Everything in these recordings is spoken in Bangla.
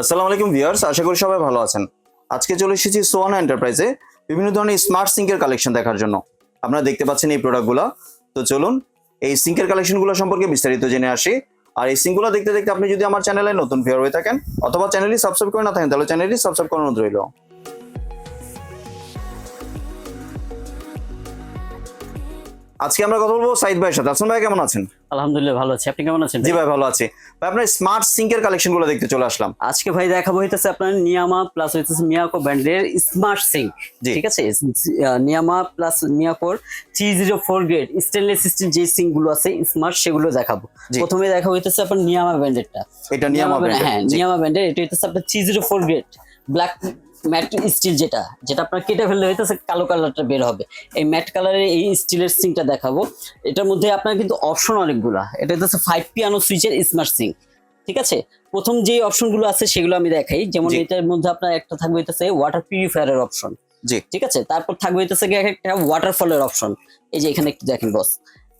আসসালামু আলাইকুম ভিউয়ার্স, আশা করি সবাই ভালো আছেন। আজকে চলে এসেছি সোয়ানা এন্টারপ্রাইজে বিভিন্ন ধরনের স্মার্ট সিঙ্কের কালেকশন দেখার জন্য। আপনারা দেখতে পাচ্ছেন এই প্রোডাক্টগুলো। তো চলুন, এই সিঙ্কের কালেকশনগুলো সম্পর্কে বিস্তারিত জেনে আসি। আর এই সিঙ্কগুলো দেখতে দেখতে আপনি যদি আমার চ্যানেলে নতুন ভিউয়ার হয়ে থাকেন অথবা চ্যানেলটি সাবস্ক্রাইব করে না থাকেন, তাহলে চ্যানেলটি সাবস্ক্রাইব করানো রইল। আজকে আমরা কথা বলব সাইদ ভাইয়ের সাথে। আসুন ভাই, কেমন আছেন? আলহামদুলিল্লাহ ভালো আছি। আপনি কেমন আছেন জি ভাই ভালো আছি। ভাই আপনার স্মার্ট সিঙ্কের কালেকশনগুলো দেখতে চলে আসলাম। আজকে ভাই দেখাবো হইতেছে আপনার নিয়ামা প্লাস হইতেছে মিয়াকো ব্র্যান্ডের স্মার্ট সিঙ্ক ঠিক আছে? নিয়ামা plus মিয়াকোর three zero four grade stainless steel যে সিঙ্কগুলো আছে স্মার্ট সেগুলো দেখাবো। প্রথমে দেখাবো হইতেছে আপনার নিয়ামা ব্র্যান্ডেরটা এটা নিয়ামা হ্যাঁ নিয়ামা ব্র্যান্ডের এটা হইতেছে আপনার three zero four grade black matte steel যেটা যেটা আপনার কেটে ফেললে হইতেছে কালো কালারটা বের হবে। এই ম্যাট কালারের এই স্টিলের সিঙ্কটা দেখাবো। এটার মধ্যে আপনার কিন্তু অপশন অনেকগুলা। এটা হচ্ছে ফাইভ পিয়ানো সুইচের স্মার্ট সিং ঠিক আছে? প্রথম যে অপশনগুলো আছে সেগুলো আমি দেখাই। যেমন এটার মধ্যে আপনার একটা থাকবে হইতেছে ওয়াটার পিউরিফায়ারের অপশন জি। ঠিক আছে? তারপর থাকবে হইতেছে একটা ওয়াটারফলের অপশন এই যে এখানে একটু দেখেন বস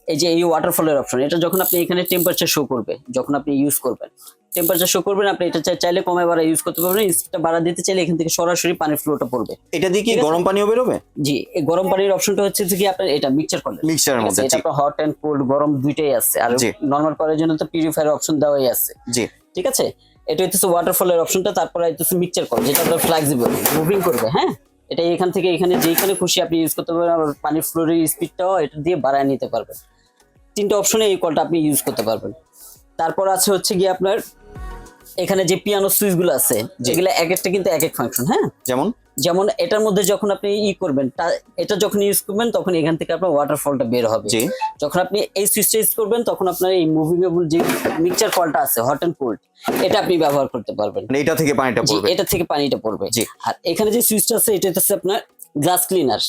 এই যে এই ওয়াটারফলের অপশন এটা যখন আপনি এখানে টেম্পারেচার শো করবে যখন আপনি ইউজ করবেন। টেম্পারেচার শো করবেন আপনি এটা চাই- চাইলে কমে বাড়া ইউজ করতে পারবেন স্পিডটা বাড়া দিতে চাইলে এখান থেকে সরাসরি পানির ফ্লোটা পড়বে। এটা দিয়ে কি গরম পানিও বেরোবে? জি এই গরম পানির অপশনটা হচ্ছে যে কি আপনার এটা মিক্সচার করলে। মিক্সচারের মধ্যে এটা আপনার হট এন্ড কোল্ড গরম দুইটাই আছে। আর। নর্মাল করার জন্য তো পিউরিফায়ার অপশন দেওয়াই আছে। জি। ঠিক আছে? এটা হচ্ছে ওয়াটারফলের অপশনটা তারপরে হচ্ছে মিক্সচার করে যেটা আপনার ফ্লেক্সিবল মুভিং করবে হ্যাঁ? এটা এখান থেকে এখানে যেখানে খুশি আপনি ইউজ করতে পারবেন আর পানির ফ্লোরের স্পিডটাও এটা দিয়ে বাড়ায় নিতে পারবেন। তিনটে অপশনে এই কলটা আপনি ইউজ করতে পারবেন। তারপর আছে হচ্ছে গিয়ে আপনার এখানে যে পিয়ানো সুইচগুলো আছে যেগুলো এক একটা কিন্তু এক এক ফাংশন হ্যাঁ? যেমন? যেমন এটার মধ্যে যখন আপনি ই করবেন এটা যখন ইউজ করবেন তখন এখান থেকে আপনার ওয়াটারফলটা বের হবে। যখন আপনি এই সুইচটা ইউজ করবেন তখন আপনার এই মুভিবল যে মিক্সচার ফলটা আছে হট অ্যান্ড কোল্ড এটা আপনি ব্যবহার করতে পারবেন। মানে এটা থেকে পানিটা পড়বে। এটা থেকে পানিটা পড়বে। আর এখানে যে সুইচটা আছে এটা হচ্ছে আপনার গ্লাস ক্লিনার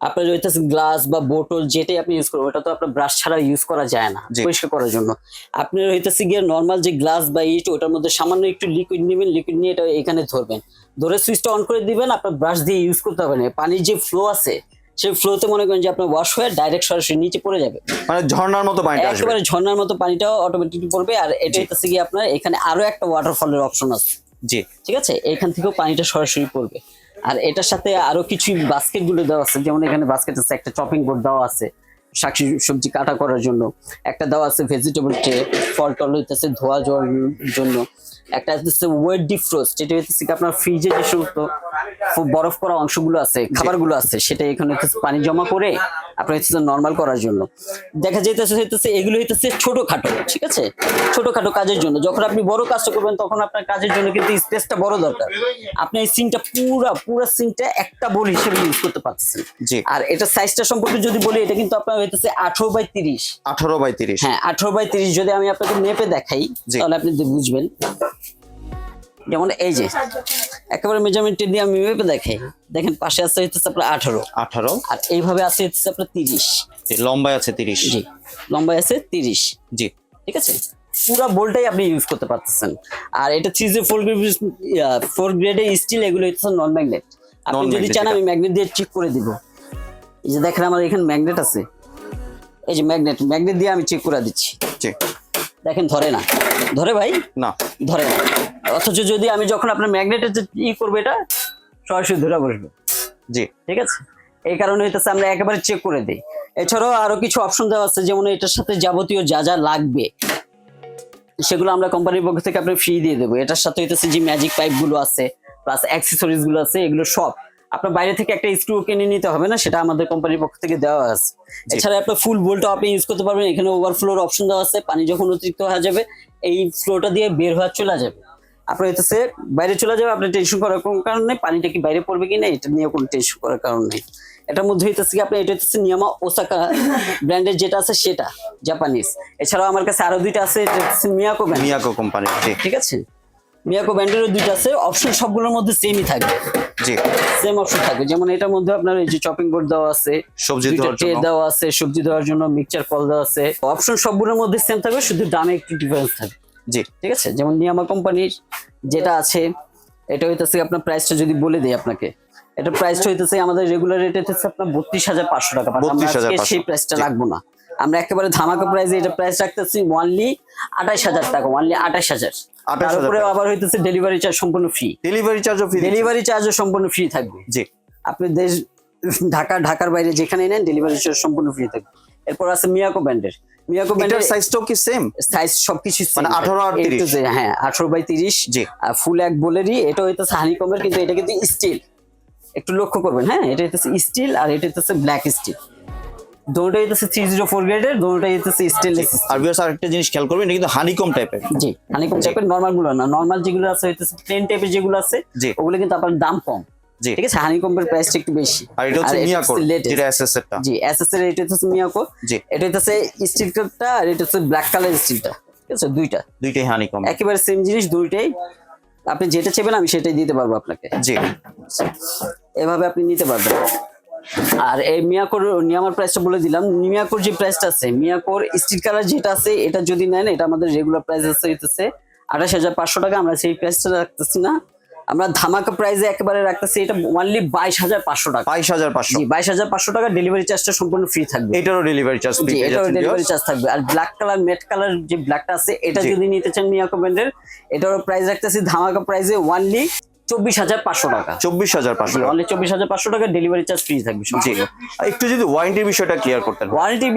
আপনার হইতেছে গ্লাস বা বোতল যেটাই আপনি ইউজ করবেন ওটা তো আপনার ব্রাশ ছাড়া ইউজ করা যায় না পরিষ্কার করার জন্য। আপনি হইতেছে গিয়ে নর্মাল যে গ্লাস বা ইট ওটার মধ্যে সামান্য একটু লিকুইড নেবেন লিকুইড নিয়ে এটা এখানে ধরবেন। ধরে সুইচটা অন করে দিবেন আপনার ব্রাশ দিয়ে ইউজ করতে হবে না। পানির যে ফ্লো আছে সেই ফ্লোতে মনে করেন যে আপনার ওয়াশ হয়ে ডাইরেক্ট সরাসরি নিচে পড়ে যাবে। মানে ঝর্ণার মতো পানিটা আসবে। একেবারে ঝর্ণার মতো পানিটাও অটোমেটিকলি পড়বে আর এটা হইতেছে গিয়ে আপনার এখানে আরও একটা ওয়াটারফলের অপশন আছে। জি। ঠিক আছে? এখান থেকেও পানিটা সরাসরি পড়বে। আর এটার সাথে আরও কিছু বাস্কেটগুলো দেওয়া আছে। যেমন এখানে বাস্কেট আছে, একটা চপিং বোর্ড দেওয়া আছে শাক সবজি কাটা করার জন্য। একটা দেওয়া আছে ভেজিটেবল ট্রে ফল টল হইতেছে ধোয়া জল জন্য। একটা হচ্ছে ওয়েট ডিফ্রোস্ট এটা হইতেছে আপনার ফ্রিজে যে সমস্ত বরফ করা অংশগুলো আছে খাবারগুলো আছে সেটা এখানে পানি জমা করে আপনার হচ্ছে নর্মাল করার জন্য। দেখা যাইতেছে হইতেছে এগুলো হইতেছে ছোটখাটো ঠিক আছে? ছোটখাটো কাজের জন্য। যখন আপনি বড় কাজটা করবেন তখন আপনার কাজের জন্য কিন্তু স্পেসটা বড় দরকার। আপনি এই সিনটা পুরা পুরা সিনটা একটা বল হিসেবে ইউজ করতে পারতেছেন। জি। আর এটা সাইজটা সম্পর্কে যদি বলি এটা কিন্তু আপনার হইতেছে আঠারো বাই তিরিশ। আঠারো বাই তিরিশ। হ্যাঁ আঠারো বাই তিরিশ যদি আমি আপনাকে মেপে দেখাই। তাহলে আপনি বুঝবেন। যেমন এই যে একেবারে মেজারমেন্ট দিয়ে আমি মেপে দেখাই। দেখেন পাশে আছে হচ্ছে আপনার আঠারো। আঠারো। আর এইভাবে আছে হচ্ছে আপনার তিরিশ। লম্বায় আছে তিরিশ। জি লম্বায় আছে তিরিশ। জি। ঠিক আছে? পুরো বোল্টটাই আপনি ইউজ করতে পারতেছেন। আর এটা থ্রি জি ফোর গ্রেড ফোর গ্রেডের স্টিল এগুলো হচ্ছে নন ম্যাগনেট আপনি যদি চান আমি ম্যাগনেট দিয়ে চেক করে দিব। এই যে দেখেন আমার এখানে ম্যাগনেট আছে। এই যে ম্যাগনেট ম্যাগনেট দিয়ে আমি চেক করে দিচ্ছি। দেখেন ধরে না? ধরে ভাই? না। ধরে না। অথচ যদি আমি যখন আপনার ম্যাগনেটের যে ই করব এটা সরাসরি ধরে বসবে। জি। ঠিক আছে? এই কারণে হইতেছে আমরা একেবারে চেক করে দিই। এছাড়াও আরও কিছু অপশন দেওয়া আছে যেমন এটার সাথে যাবতীয় যা যা লাগবে সেগুলো আমরা কোম্পানির পক্ষ থেকে আপনি ফ্রি দিয়ে দেবো। এটার সাথে হইতেছে যে ম্যাজিক পাইপগুলো আছে প্লাস অ্যাক্সেসরিজগুলো আছে এগুলো সব আপনার বাইরে থেকে একটা স্ক্রু কিনে নিতে হবে না সেটা আমাদের কোম্পানির পক্ষ থেকে দেওয়া আছে। এছাড়া আপনার ফুল বোল্টটা আপনি ইউজ করতে পারবেন। এখানে ওভারফ্লোর অপশন দেওয়া আছে পানি যখন অতিরিক্ত হয়ে যাবে এই ফ্লোটা দিয়ে বের হওয়া চলে যাবে। আপনার হইতেছে বাইরে চলে যাবে আপনার টেনশন করার কোনো কারণ নেই পানিটা কি বাইরে পড়বে কি না এটা নিয়ে কোনো টেনশন করার কারণ নেই। এটার মধ্যে হইতেছে কি আপনার এটা হচ্ছে নিয়ামা ওসাকা ব্র্যান্ডের যেটা আছে সেটা জাপানিজ এছাড়াও আমার কাছে আরও দুইটা আছে এটা হচ্ছে মিয়াকো ব্র্যান্ড মিয়াকো কোম্পানি ঠিক আছে? মিয়াকো ব্র্যান্ডেরও দুইটা আছে অপশন সবগুলোর মধ্যে সেমই থাকবে। জি। সেম অপশন থাকবে। যেমন এটার মধ্যে আপনার এই যে চপিং বোর্ড দেওয়া আছে সবজি ধোয়ার জন্য। দেওয়া আছে সবজি দেওয়ার জন্য মিক্সচার কল দেওয়া আছে। অপশন সবগুলোর মধ্যে সেম থাকবে শুধু দামে একটু ডিফারেন্স থাকবে। জি ঠিক আছে? যেমন নিয়ামা কোম্পানির যেটা আছে এটা হইতেছে আপনার প্রাইসটা যদি বলে দেই আপনাকে এটা প্রাইসটা হইতেছে আমাদের রেগুলার রেট হইতেছে আপনার বত্রিশ হাজার পাঁচশো টাকা। আমরা 32,500 আজকে সেই প্রাইসটা রাখব না। আমরা একেবারে ধামাকা প্রাইসে এটা প্রাইস রাখতেছি ওয়ানলি আঠাশ হাজার টাকা ওয়ানলি আঠাশ হাজার। 28,000 তারপরে আবার হইতেছে ডেলিভারি চার্জ সম্পূর্ণ ফ্রি ডেলিভারি চার্জও ফ্রি ডেলিভারি চার্জও সম্পূর্ণ ফ্রি থাকবে। জি। আপনি দেশ ঢাকা ঢাকার বাইরে যেখানে নেন ডেলিভারি চার্জ সম্পূর্ণ ফ্রি থাকবে। এরপর আছে মিয়াকো ব্যান্ডের। মিয়াকো ব্যান্ডের সাইজটাও কি সেম সাইজ সবকিছু মানে 18 আর 30 হ্যাঁ আঠারো বাই তিরিশ। জি। আর ফুল এক বলেরই। এটা হইতেছে হানিকমের কিন্তু এটা কিন্তু স্টিল একটু লক্ষ্য করবেন হ্যাঁ এটা হইতেছে স্টিল আর এটা হইতেছে ব্ল্যাক স্টিল হইতেছে থ্রি জিরো ফোর গ্রেডের দুটোটাই হইতেছে স্টেনলেস আর ভিউয়ার্স আরেকটা জিনিস খেয়াল করবেন এটা কিন্তু হানিকম টাইপের জি হানিকম টাইপের নর্মালগুলো না। নর্মাল যেগুলো আছে হইতেছে প্লেন টাইপের যেগুলো আছে। ওগুলো কিন্তু আপনার দাম কম। ঠিক আছে? হানিকম্বের প্রাইসটা একটু বেশি। আর এটা হচ্ছে মিয়াকোর যেটা এসএস এরটা জি এসএস এর এটা হচ্ছে মিয়াকো জি। এটা হচ্ছে স্টিলটা আর এটা হচ্ছে ব্ল্যাক কালার স্টিলটা ঠিক আছে? দুইটা। দুইটাই হানিকম একেবারে সেম জিনিস দুইটাই। আপনি যেটা চাইবেন আমি সেটাই দিতে পারব আপনাকে। জি। এভাবে আপনি নিতে পারবেন। আর এই মিয়াকোর নিয়ামার প্রাইসটা বলে দিলাম। মিয়াকোর যে প্রাইসটা আছে মিয়াকোর স্টিল কালার যেটা আছে এটা যদি নেন এটা আমাদের রেগুলার প্রাইস আছে হইতেছে আঠাশ হাজার পাঁচশো টাকা। আমরা সেই প্রাইসটা রাখতেছি না। আমরা ধামাকা প্রাইসে একেবারে রাখতেছি এটা অনলি বাইশ হাজার পাঁচশো টাকা। বাইশ হাজার পাঁচশো। বাইশ হাজার পাঁচশো টাকা ডেলিভারি চার্জটা সম্পূর্ণ ফ্রি থাকবে। এটারও ডেলিভারি চার্জ ফ্রি জি এটাও ডেলিভারি চার্জ থাকবে। আর ব্ল্যাক কালার মেট কালার যে ব্ল্যাকটা আছে এটা যদি নিতে চান মিয়াকো ব্র্যান্ডের এটারও প্রাইস রাখতেছি ধামাকা প্রাইসে ওনলি চব্বিশ হাজার পাঁচশো টাকা। চব্বিশ হাজার পাঁচশো অনলি চব্বিশ হাজার পাঁচশো টাকা ডেলিভারি চার্জ ফ্রি থাকবে জি আর একটু যদি ওয়ারেন্টির বিষয়টা ক্লিয়ার করতেন।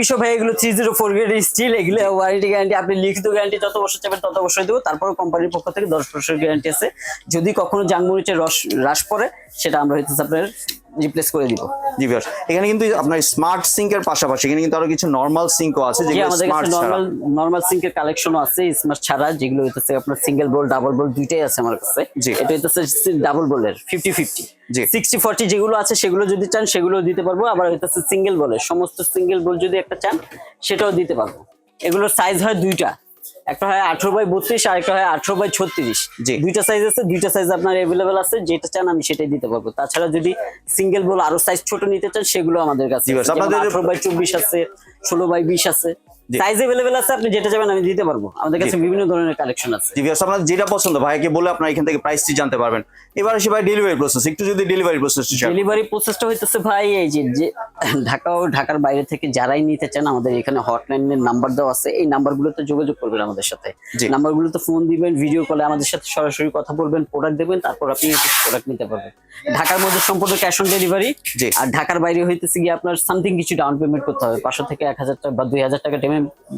বিষয় ভাই এগুলো three zero four grade steel এগুলো ওয়ারেন্টি গ্যারান্টি আপনি লিখিত গ্যারান্টি যত বছর চাবেন তত বছর দেবো। তারপর কোম্পানির পক্ষ থেকে দশ বছর গ্যারান্টি আছে। যদি কখনো জাংমরিচের রস হ্রাস পড়ে সেটা আমরা হয়তো আপনার রিপ্লেস করে দিব। জি ভিউয়ার্স এখানে কিন্তু আপনার স্মার্ট সিঙ্কের পাশাপাশি এখানে কিন্তু আরও কিছু নর্মাল সিঙ্কও আছে যেগুলো স্মার্ট নর্মাল নর্মাল সিঙ্কের কালেকশনও আছে স্মার্ট ছাড়া যেগুলো হইতেছে আপনার সিঙ্গেল বোল ডাবল বোল দুইটাই আছে আমার কাছে। জি। এটা হইতেছে ডাবল বোলের ফিফটি ফিফটি জি। সিক্সটি ফর্টি যেগুলো আছে সেগুলো যদি চান সেগুলো দিতে পারব। আবার হইতেছে সিঙ্গেল বলের সমস্ত সিঙ্গেল বল যদি একটা চান সেটাও দিতে পারব। এগুলোর সাইজ হয় দুইটা। একটা হয় আঠারো বাই বত্রিশ আর একটা হয় আঠারো বাই ছত্রিশ জি। দুইটা সাইজ আছে দুইটা সাইজ আপনার অ্যাভেলেবেল আছে যেটা চান আমি সেটাই দিতে পারব তাছাড়া যদি সিঙ্গেল বল আরও সাইজ ছোট নিতে চান সেগুলো আমাদের কাছে। আঠারো বাই চব্বিশ আছে ষোলো বাই বিশ আছে। সাইজ অ্যাভেলেবেল আছে আপনি যেটা চাবেন আমি দিতে পারব। আমাদের কাছে বিভিন্ন ধরনের কালেকশন আছে। জি ভিউয়ার্স আপনার যেটা পছন্দ ভাইকে বলে আপনার এখান থেকে প্রাইসটি জানতে পারবেন। এবার আসি ভাই ডেলিভারি প্রসেস একটু যদি ডেলিভারি প্রসেসটি শেয়ার ডেলিভারি প্রসেসটা হইতেছে ভাই এই যে যে ঢাকা ও ঢাকার বাইরে থেকে যারাই নিতে চান আমাদের এখানে হটলাইনের নাম্বার দেওয়া আছে। এই নাম্বারগুলোতে যোগাযোগ করবেন আমাদের সাথে। নাম্বারগুলোতে ফোন দিবেন ভিডিও কলে আমাদের সাথে সরাসরি কথা বলবেন প্রোডাক্ট দেবেন তারপর আপনি প্রোডাক্ট নিতে পারবেন। ঢাকার মধ্যে সম্পূর্ণ ক্যাশ অন ডেলিভারি আর ঢাকার বাইরে হইতেছে গিয়ে আপনার সামথিং কিছু ডাউন পেমেন্ট করতে হবে। পাঁচশো থেকে এক হাজার টাকা বা দুই হাজার টাকা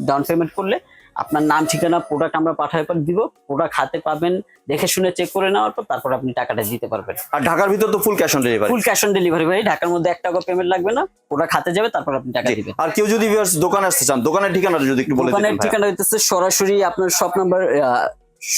ডাউন পেমেন্ট করলে আপনার নাম ঠিকানা প্রোডাক্ট আমরা পাঠায় পর দিব। প্রোডাক্ট হাতে পাবেন দেখে শুনে চেক করে নেওয়ার পর তারপর আপনি টাকাটা দিতে পারবেন। আর ঢাকার ভিতর তো full cash on delivery full cash on delivery ভাই। ঢাকার মধ্যে এক টাকা পেমেন্ট লাগবে না। প্রোডাক্ট হাতে যাবে তারপর আপনি টাকা দিবেন। আর কেউ যদি ভিউয়ার্স দোকানে আসতে চান দোকানের ঠিকানাটা যদি একটু বলে দোকানের ঠিকানা হইতেছে সরাসরি আপনার শপ নাম্বার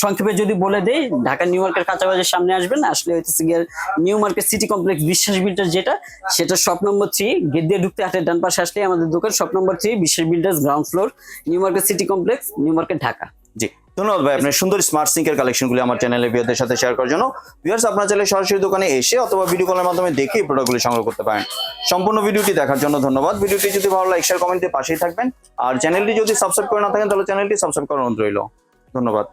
সংক্ষেপে যদি বলে দেই, ঢাকা নিউ মার্কেট কাঁচাবাজার সামনে আসবেন আসলে হইতেছে গিয়ে new market city complex Biswas builder যেটা, সেটা শপ নম্বর থ্রি, গেট দিয়ে ঢুকতে হাটের ডান পাশে আসলে আমাদের দোকান, shop number three, Biswas builders, ground floor, new market city complex, new market Dhaka. জি। ধন্যবাদ ভাই, আপনার সুন্দর স্মার্ট সিঙ্কের কালেকশনগুলি আমার চ্যানেলে ভিউয়ারদের সাথে শেয়ার করার জন্য। ভিউয়ার্স, আপনার চাইলে সরাসরি দোকানে এসে অথবা ভিডিও কলের মাধ্যমে দেখে এই প্রোডাক্টগুলি সংগ্রহ করতে পারেন। সম্পূর্ণ ভিডিওটি দেখার জন্য ধন্যবাদ। ভিডিওটি যদি ভালো লাগে শেয়ার কমেন্টে পাশেই থাকবেন। আর চ্যানেলটি যদি সাবস্ক্রাইব করে না থাকেন, তাহলে চ্যানেলটি সাবস্ক্রাইব করার অনুরোধ রইল। ধন্যবাদ।